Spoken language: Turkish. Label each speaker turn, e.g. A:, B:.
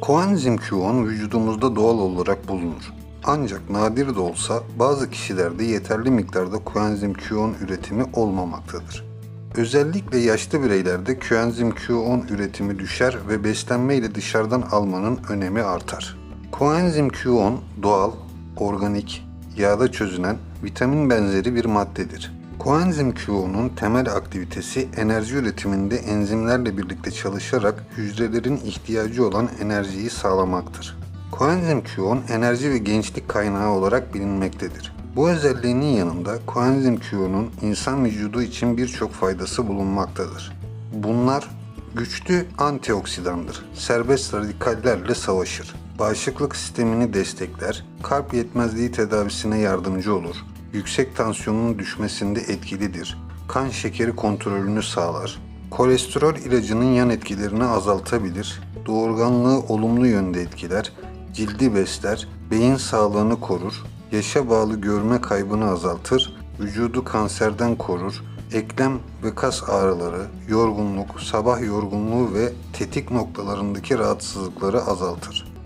A: Koenzim Q10 vücudumuzda doğal olarak bulunur. Ancak nadir de olsa bazı kişilerde yeterli miktarda koenzim Q10 üretimi olmamaktadır. Özellikle yaşlı bireylerde koenzim Q10 üretimi düşer ve beslenme ile dışarıdan almanın önemi artar. Koenzim Q10 doğal, organik, yağda çözünen vitamin benzeri bir maddedir. Koenzim Q10'un temel aktivitesi enerji üretiminde enzimlerle birlikte çalışarak hücrelerin ihtiyacı olan enerjiyi sağlamaktır. Koenzim Q10 enerji ve gençlik kaynağı olarak bilinmektedir. Bu özelliğinin yanında koenzim Q10'un insan vücudu için birçok faydası bulunmaktadır. Bunlar güçlü antioksidandır. Serbest radikallerle savaşır. Bağışıklık sistemini destekler, kalp yetmezliği tedavisine yardımcı olur, yüksek tansiyonun düşmesinde etkilidir, kan şekeri kontrolünü sağlar, kolesterol ilacının yan etkilerini azaltabilir, doğurganlığı olumlu yönde etkiler, cildi besler, beyin sağlığını korur, yaşa bağlı görme kaybını azaltır, vücudu kanserden korur, eklem ve kas ağrıları, yorgunluk, sabah yorgunluğu ve tetik noktalarındaki rahatsızlıkları azaltır.